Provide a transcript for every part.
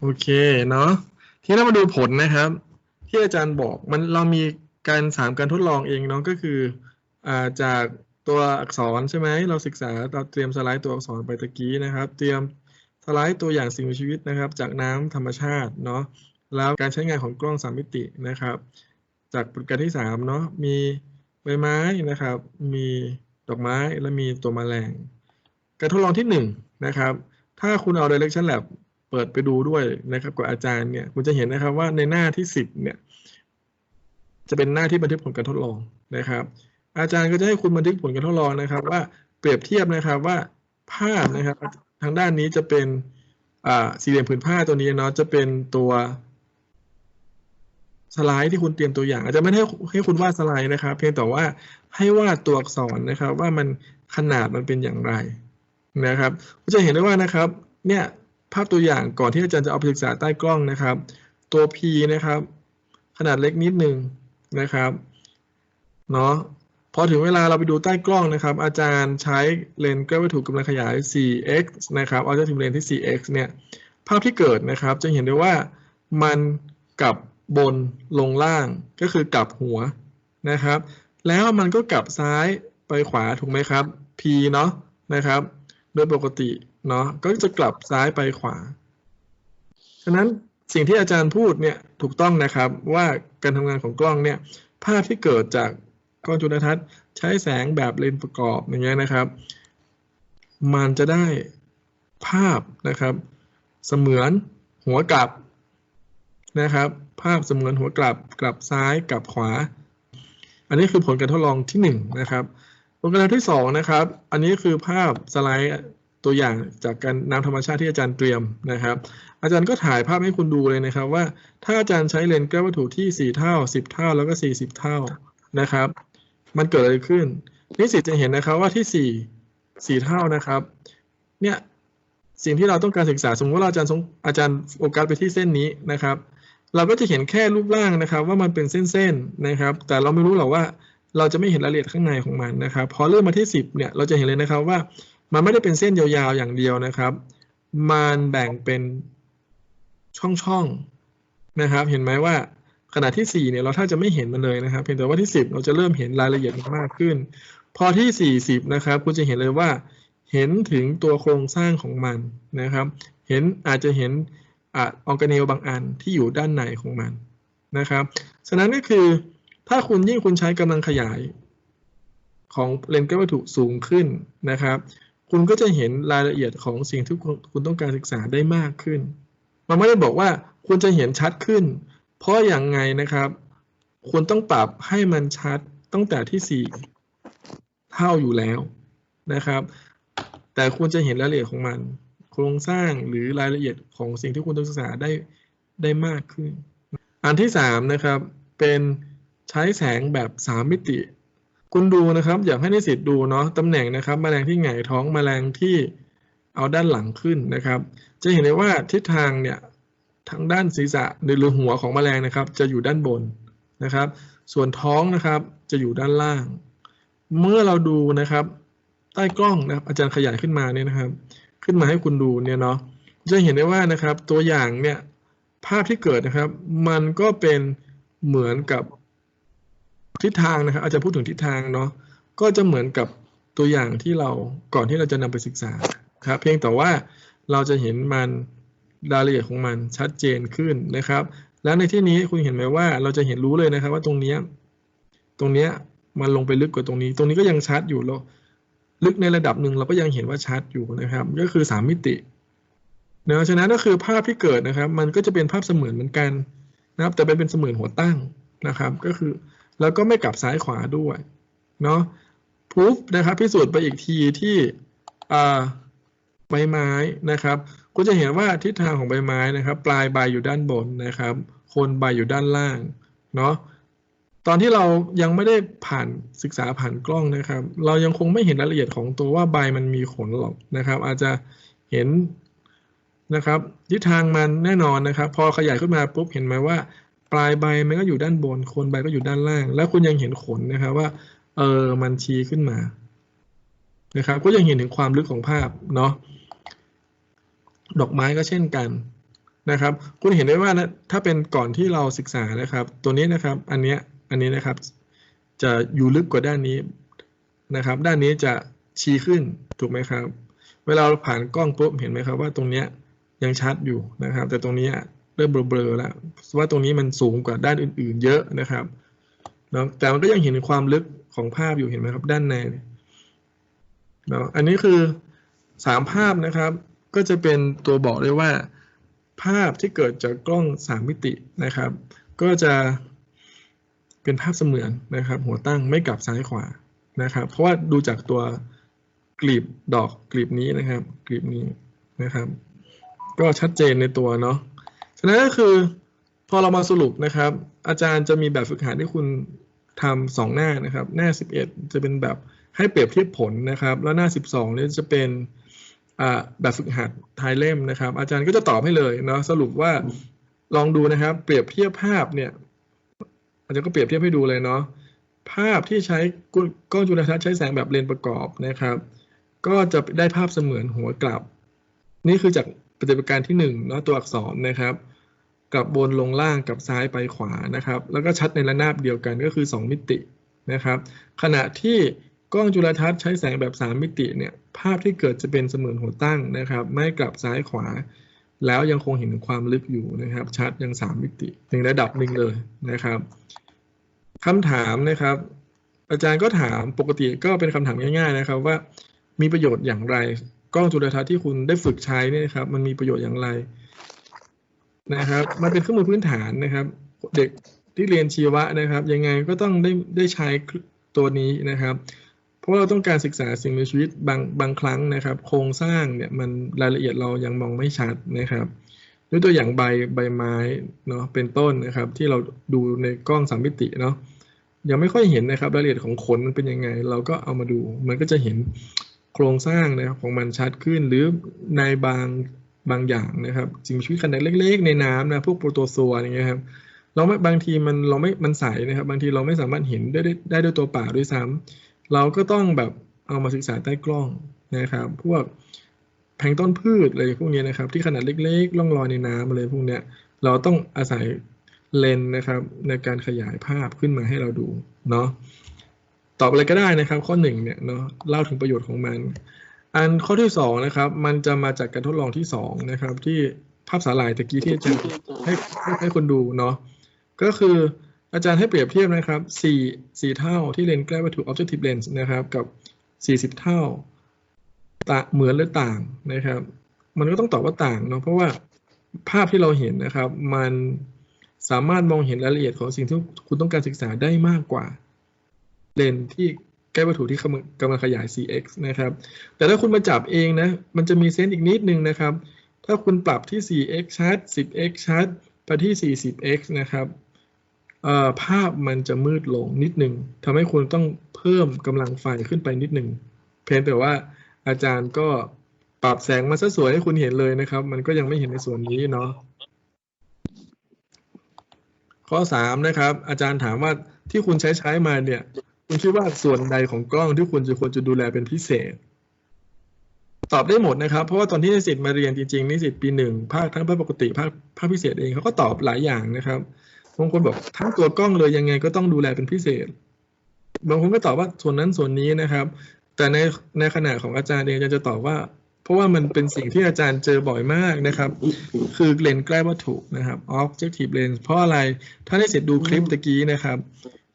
โอเคเนาะทีนี้เรามาดูผลนะครับ ที่อาจารย์บอกมันเรามีการสามการทดลองเองเนาะก็คืออ่าจากตัวอักษรใช่ไหมเราศึกษาเราเตรียมสไลด์ตัวอักษรไปตะกี้นะครับ เตรียมสไลด์ตัวอย่างสิ่งมีชีวิตนะครับ จากน้ำธรรมชาติเนาะแล้วการใช้งานของกล้องสามมิตินะครับ จากบทการที่สามเนาะมีใบไม้นะครับ มีดอกไม้และมีตัวแมลง การทดลองที่หนึ่งนะครับถ้าคุณเอา direction lab เปิดไปดูด้วยนะครับกับอาจารย์เนี่ยคุณจะเห็นนะครับว่าในหน้าที่สิบเนี่ย จะเป็นหน้าที่บันทึกผลการทดลองนะครับ อาจารย์ก็จะให้คุณบันทึกผลการทดลองนะครับ ว่าเปรียบเทียบนะครับว่าภาพนะครับ ทางด้านนี้จะเป็นสี่เหลี่ยมผืนผ้าตัวนี้เนาะจะเป็นตัวสไลด์ที่คุณเตรียมตัวอย่าง อาจจะไม่ได้ให้คุณวาดสไลด์นะครับ เพียงแต่ว่าให้วาดตัวอักษรนะครับ ว่ามันขนาดมันเป็นอย่างไรนะครับคุณจะเห็นได้ว่านะครับ เนี่ย ภาพตัวอย่างก่อนที่อาจารย์จะเอาไปศึกษาใต้กล้องนะครับ ตัว P นะครับ ขนาดเล็กนิดหนึ่งนะครับเนาะพอถึงเวลาเราไปดูใต้กล้องนะครับ อาจารย์ใช้เลนส์ใกล้วัตถุกำลังขยาย 4x นะครับเอาจะถึงเลนส์ที่ 4x เนี่ยภาพที่เกิดนะครับ จะเห็นได้ว่ามันกลับบนลงล่างก็คือกลับหัวนะครับ แล้วมันก็กลับซ้ายไปขวาถูกไหมครับ P เนาะนะครับ ดยปกติเนาะก็จะกลับซ้ายไปขวา ฉะนั้นสิ่งที่อาจารย์พูดเนี่ยถูกต้องนะครับว่าการทำงานของกล้องเนี่ยภาพที่เกิดจากกล้องจุลทรรศน์ใช้แสงแบบเลนส์ประกอบอย่างเงี้ยนะครับ มันจะได้ภาพนะครับ เสมือนหัวกลับนะครับ ภาพเสมือนหัวกลับกลับซ้ายกลับขวา อันนี้คือผลการทดลองที่1นนะครับ ผลการทดลองที่2นะครับ อันนี้คือภาพสไลด์ตัวอย่างจากการน้ำธรรมชาติที่อาจารย์เตรียมนะครับ อาจารย์ก็ถ่ายภาพให้คุณดูเลยนะครับ ว่าถ้าอาจารย์ใช้เลนส์ใกล้วัตถุที่ 4 เท่า 10 เท่าแล้วก็ 40 เท่านะครับ มันเกิดอะไรขึ้น นิสิตจะเห็นนะครับว่าที่ 4 4 เท่านะครับ เนี่ยสิ่งที่เราต้องการศึกษาสมมติว่าอาจารย์อาจารย์โฟกัสไปที่เส้นนี้นะครับ เราก็จะเห็นแค่รูปร่างนะครับ ว่ามันเป็นเส้นๆนะครับ แต่เราไม่รู้หรอกว่า เราจะไม่เห็นรายละเอียดข้างในของมันนะครับ พอเลื่อนมาที่ 10เนี่ยเราจะเห็นเลยนะครับว่ามันไม่ได้เป็นเส้นยาวๆอย่างเดียวนะครับ มันแบ่งเป็นช่องๆนะครับ เห็นไหมว่าขณะที่ 4เนี่ยเราถ้าจะไม่เห็นมันเลยนะครับ เพียงแต่ว่าที่ 10 เราจะเริ่มเห็นรายละเอียดมากขึ้น พอที่ 40 นะครับ คุณจะเห็นเลยว่า เห็นถึงตัวโครงสร้างของมันนะครับ เห็นอาจจะเห็นออร์แกเนลบางอันที่อยู่ด้านในของมันนะครับ ฉะนั้นก็คือ ถ้าคุณยิ่งคุณใช้กำลังขยายของเลนส์ใกล้วัตถุสูงขึ้นนะครับ คุณก็จะเห็นรายละเอียดของสิ่งที่คุณต้องการศึกษาได้มากขึ้น มันไม่ได้บอกว่าคุณจะเห็นชัดขึ้น เพราะอย่างไงนะครับ คุณต้องปรับให้มันชัดตั้งแต่ที่ 4 เท่าอยู่แล้วนะครับ แต่คุณจะเห็นรายละเอียดของมัน โครงสร้างหรือรายละเอียดของสิ่งที่คุณต้องศึกษาได้ได้มากขึ้น อันที่ 3 นะครับ เป็น ใช้แสงแบบ 3 มิติ คุณดูนะครับ อยากให้นิสิตดูเนาะตำแหน่งนะครับแมลงที่หงายท้องแมลงที่เอาด้านหลังขึ้นนะครับ จะเห็นได้ว่าทิศทางเนี่ยทางด้านศีรษะหรือหัวของแมลงนะครับ จะอยู่ด้านบนนะครับ ส่วนท้องนะครับจะอยู่ด้านล่าง เมื่อเราดูนะครับ ใต้กล้องนะครับ อาจารย์ขยายขึ้นมาเนี่ยนะครับ ขึ้นมาให้คุณดูเนี่ยเนาะจะเห็นได้ว่านะครับตัวอย่างเนี่ยภาพที่เกิดนะครับ มันก็เป็นเหมือนกับ ทิศทางนะครับอาจารย์พูดถึงทิศทางเนาะก็จะเหมือนกับตัวอย่างที่เราก่อนที่เราจะนำไปศึกษาครับเพียงแต่ว่าเราจะเห็นมันรายละเอียดของมันชัดเจนขึ้นนะครับ แล้วในที่นี้คุณเห็นไหมว่าเราจะเห็นรู้เลยนะครับ ว่าตรงนี้ตรงนี้มันลงไปลึกกว่าตรงนี้ ตรงนี้ก็ยังชัดอยู่แล้วลึกในระดับหนึ่งเราก็ยังเห็นว่าชัดอยู่นะครับ ก็คือสามมิติเนาะฉะนั้นก็คือภาพที่เกิดนะครับ มันก็จะเป็นภาพเสมือนเหมือนกันนะครับ แต่เป็นเป็นเสมือนหัวตั้งนะครับ ก็คือ แล้วก็ไม่กลับซ้ายขวาด้วยเนาะพูฟนะครับพิสูจน์ไปอีกทีที่ใบไม้นะครับ ก็จะเห็นว่าทิศทางของใบไม้นะครับ ปลายใบอยู่ด้านบนนะครับโคนใบอยู่ด้านล่างเนาะตอนที่เรายังไม่ได้ผ่านศึกษาผ่านกล้องนะครับ เรายังคงไม่เห็นรายละเอียดของตัวว่าใบมันมีขนหรอกนะครับ อาจจะเห็นนะครับทิศทางมันแน่นอนนะครับ พอขยายขึ้นมาปุ๊บเห็นไหมว่า ปลายใบมันก็อยู่ด้านบนโคนใบก็อยู่ด้านล่าง แล้วคุณยังเห็นขนนะครับว่า เออมันชี้ขึ้นมานะครับ ก็ยังเห็นถึงความลึกของภาพเนาะดอกไม้ก็เช่นกันนะครับ คุณเห็นได้ว่านะถ้าเป็นก่อนที่เราศึกษานะครับ ตัวนี้นะครับ อันเนี้ยอันนี้นะครับ จะอยู่ลึกกว่าด้านนี้นะครับ ด้านนี้จะชี้ขึ้นถูกไหมครับ เวลาเราผ่านกล้องปุ๊บเห็นไหมครับว่าตรงเนี้ยยังชัดอยู่นะครับ แต่ตรงนี้ เริ่มเบลอๆแล้วว่าตรงนี้มันสูงกว่าด้านอื่น ๆ เยอะนะครับเนาะแต่มันก็ยังเห็นความลึกของภาพอยู่เห็นไหมครับ ด้านในเนาะอันนี้คือสามภาพนะครับ ก็จะเป็นตัวบอกได้ว่า ภาพที่เกิดจากกล้องสามมิตินะครับ ก็จะเป็นภาพเสมือนนะครับ หัวตั้งไม่กลับซ้ายขวานะครับ เพราะว่าดูจากตัวกลีบดอกกลีบนี้นะครับกลีบนี้นะครับ ก็ชัดเจนในตัวเนาะ ฉะนั้นก็คือพอเรามาสรุปนะครับ อาจารย์จะมีแบบฝึกหัดให้คุณทำสองหน้านะครับ หน้า 11 จะเป็นแบบให้เปรียบเทียบผลนะครับ แล้วหน้า 12เนี่ยจะเป็นแบบฝึกหัดทายเล่มนะครับ อาจารย์ก็จะตอบให้เลยเนาะสรุปว่าลองดูนะครับ เปรียบเทียบภาพเนี่ย อาจารย์ก็เปรียบเทียบให้ดูเลยเนาะภาพที่ใช้กล้องจุลทรรศน์ใช้แสงแบบเลนส์ประกอบนะครับ ก็จะได้ภาพเสมือนหัวกลับ นี่คือจากปฏิบัติการที่หนึ่งเนาะตัวอักษรนะครับ กลับบนลงล่างกับซ้ายไปขวานะครับ แล้วก็ชัดในระนาบเดียวกันก็คือ 2 มิตินะครับ ขณะที่กล้องจุลทรรศน์ใช้แสงแบบ 3 มิติเนี่ยภาพที่เกิดจะเป็นเสมือนหัวตั้งนะครับ ไม่กลับซ้ายขวา แล้วยังคงเห็นความลึกอยู่นะครับ ชัดยัง 3 มิติในระดับหนึ่งเลยนะครับคำถามนะครับ อาจารย์ก็ถามปกติก็เป็นคำถามง่ายๆนะครับว่ามีประโยชน์อย่างไร กล้องจุลทรรศน์ที่คุณได้ฝึกใช้นี่นะครับ มันมีประโยชน์อย่างไร นะครับ มันเป็นเครื่องมือพื้นฐานนะครับ เด็กที่เรียนชีวะนะครับ ยังไงก็ต้องได้ได้ใช้ตัวนี้นะครับ เพราะเราต้องการศึกษาสิ่งมีชีวิตบางบางครั้งนะครับ โครงสร้างเนี่ยมันรายละเอียดเรายังมองไม่ชัดนะครับยกตัวอย่างใบใบไม้เนาะเป็นต้นนะครับ ที่เราดูในกล้องสามมิติเนาะยังไม่ค่อยเห็นนะครับ รายละเอียดของขนมันเป็นยังไง เราก็เอามาดู มันก็จะเห็นโครงสร้างนะครับของมันชัดขึ้น หรือในบาง บางอย่างนะครับสิ่งมีชีวิตขนาดเล็ก ๆ ในน้ำนะพวกโปรโตซัวอย่างเงี้ยครับเราไม่บางทีมันเราไม่มันใสนะครับ บางทีเราไม่สามารถเห็นได้ได้ด้วยตัวเปล่าด้วยซ้ำเราก็ต้องแบบเอามาศึกษาใต้กล้องนะครับ พวกแพงต้นพืชอะไรพวกนี้นะครับ ที่ขนาดเล็กๆล่องลอยในน้ำอะไรพวกเนี้ยเราต้องอาศัยเลนนะครับในการขยายภาพขึ้นมาให้เราดูเนาะตอบอะไรก็ได้นะครับ ข้อหนึ่งเนี่ยเนาะเล่าถึงประโยชน์ของมัน อันข้อที่สองนะครับ มันจะมาจากการทดลองที่สองนะครับ ที่ภาพสาลายตะกี้ที่อาจารย์ให้ให้ให้คนดูเนาะก็คืออาจารย์ให้เปรียบเทียบนะครับสี่สี่เท่าที่เลนส์ใกล้วัตถุ objective lens นะครับ กับสี่สิบเท่าตาเหมือนหรือต่างนะครับ มันก็ต้องตอบว่าต่างเนาะเพราะว่าภาพที่เราเห็นนะครับ มันสามารถมองเห็นรายละเอียดของสิ่งที่คุณต้องการศึกษาได้มากกว่า เลนที่ กล้วัตถุที่กำลังขยาย 4x นะครับ แต่ถ้าคุณมาจับเองนะ มันจะมีเซนส์อีกนิดนึงนะครับ ถ้าคุณปรับที่ 4x ชัด 10x ชัดไปที่ 40x นะครับภาพมันจะมืดลงนิดหนึ่งทำให้คุณต้องเพิ่มกำลังไฟขึ้นไปนิดหนึ่ง เพียงแต่ว่าอาจารย์ก็ปรับแสงมาซะสวยให้คุณเห็นเลยนะครับ มันก็ยังไม่เห็นในส่วนนี้เนาะข้อสามนะครับ อาจารย์ถามว่าที่คุณใช้ใช้มาเนี่ย คุณคิดว่าส่วนใดของกล้องที่คุณจะควรจะดูแลเป็นพิเศษ ตอบได้หมดนะครับ เพราะว่าตอนที่นิสิตมาเรียนจริงๆนิสิตปีหนึ่งภาคทั้งภาคปกติภาคภาคพิเศษเองเขาก็ตอบหลายอย่างนะครับบางคนบอกทั้งตัวกล้องเลยยังไงก็ต้องดูแลเป็นพิเศษ บางคนก็ตอบว่าส่วนนั้นส่วนนี้นะครับ แต่ในในขณะของอาจารย์เองจะตอบว่า เพราะว่ามันเป็นสิ่งที่อาจารย์เจอบ่อยมากนะครับ คือเลนส์ใกล้วัตถุนะครับ objective lens เพราะอะไรถ้านิสิตดูคลิปตะกี้นะครับ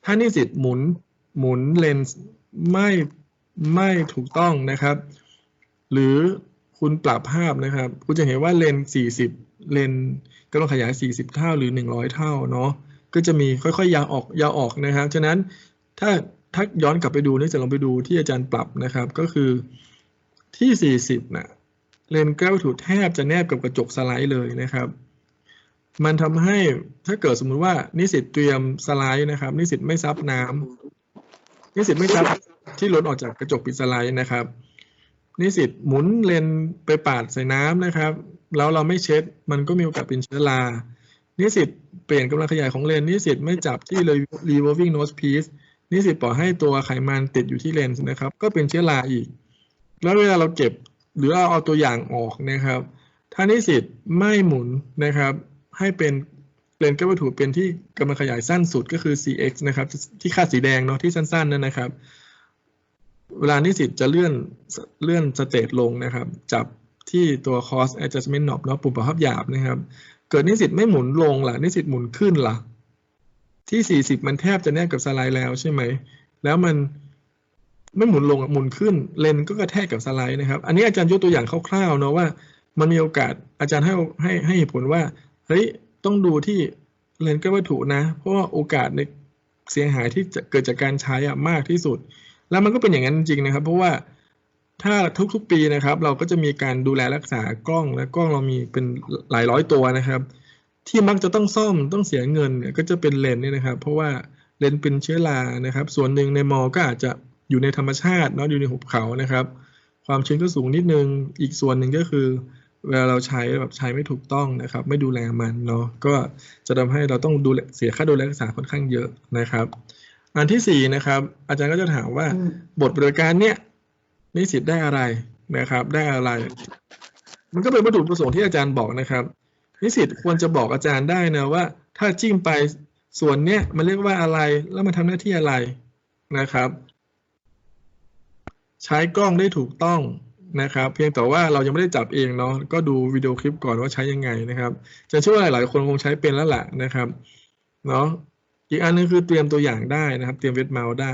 ถ้านิสิตหมุน หมุนเลนส์ไม่ไม่ถูกต้องนะครับ หรือคุณปรับภาพนะครับ คุณจะเห็นว่าเลนส์40 เลนส์ก็ต้องขยาย 40 เท่าหรือ 100 เท่าเนาะก็จะมีค่อยๆยาวออกยาวออกนะครับ ฉะนั้นถ้าถ้าย้อนกลับไปดูนี่จะลองไปดูที่อาจารย์ปรับนะครับ ก็คือที่ 40นะเลนส์ใกล้วัตถุแทบจะแนบกับกระจกสไลด์เลยนะครับ มันทำให้ถ้าเกิดสมมุติว่านิสิตเตรียมสไลด์นะครับ นิสิตไม่ซับน้ำ นิสิตไม่ซับที่ล้นออกจากกระจกปิดสไลด์นะครับ นิสิตหมุนเลนไปปาดใส่น้ำนะครับ แล้วเราไม่เช็ด มันก็มีโอกาสเป็นเชื้อรานิสิตเปลี่ยนกำลังขยายของเลนนิสิตไม่จับที่ revolving nose piece นิสิตปล่อยให้ตัวไขมันติดอยู่ที่เลนส์นะครับ ก็เป็นเชื้อราอีก แล้วเวลาเราเก็บหรือเราเอาตัวอย่างออกนะครับ ถ้านิสิตไม่หมุนนะครับ ให้เป็น เลนใกล้วัตถุเป็นที่กำลังขยายสั้นสุดก็คือ cx นะครับ ที่ค่าสีแดงเนาะที่สั้นๆนั่นนะครับ เวลานิสิตจะเลื่อนเลื่อนสเตตลงนะครับ จับที่ตัว cos adjustment knob เนาะปุ่มปรับภาพหยาบนะครับ เกิดนิสิตไม่หมุนลงล่ะ นิสิตหมุนขึ้นล่ะ ที่ 40 มันแทบจะแนบกับสไลด์แล้วใช่ไหม แล้วมันไม่หมุนลงหมุนขึ้นเลนก็กระแทกกับสไลด์นะครับ อันนี้อาจารย์ยกตัวอย่างคร่าวๆเนาะว่า มันมีโอกาสอาจารย์ให้ให้ให้เหตุผลว่าเฮ้ย ต้องดูที่เลนส์ใกล้วัตถุนะ เพราะว่าโอกาสในเสียหายที่จะเกิดจากการใช้อะมากที่สุด แล้วมันก็เป็นอย่างนั้นจริงนะครับ เพราะว่าถ้าทุกๆปีนะครับ เราก็จะมีการดูแลรักษากล้องและกล้องเรามีเป็นหลายร้อยตัวนะครับ ที่มักจะต้องซ่อมต้องเสียเงินเนี่ยก็จะเป็นเลนส์เนี่ยนะครับ เพราะว่าเลนส์เป็นเชื้อรานะครับ ส่วนหนึ่งในมอ ก็อาจจะอยู่ในธรรมชาติเนาะอยู่ในหุบเขานะครับ ความชื้นก็สูงนิดนึงอีกส่วนหนึ่งก็คือ เวลาเราใช้แบบใช้ไม่ถูกต้องนะครับ ไม่ดูแลมันเนาะก็จะทำให้เราต้องดูแลเสียค่าดูแลรักษาค่อนข้างเยอะนะครับ อันที่สี่นะครับ อาจารย์ก็จะถามว่าบทบริการเนี่ยนิสิตได้อะไรนะครับ ได้อะไร มันก็เป็นวัตถุประสงค์ที่อาจารย์บอกนะครับ นิสิตควรจะบอกอาจารย์ได้นะว่า ถ้าจิ้มไปส่วนเนี้ยมันเรียกว่าอะไรแล้วมันทำหน้าที่อะไรนะครับ ใช้กล้องได้ถูกต้อง นะครับ เพียงแต่ว่าเรายังไม่ได้จับเองเนาะก็ดูวิดีโอคลิปก่อนว่าใช้ยังไงนะครับ จะเชื่อว่าหลายๆคนคงใช้เป็นแล้วแหละนะครับเนาะอีกอันนึงคือเตรียมตัวอย่างได้นะครับ เตรียมเวทเมาส์ได้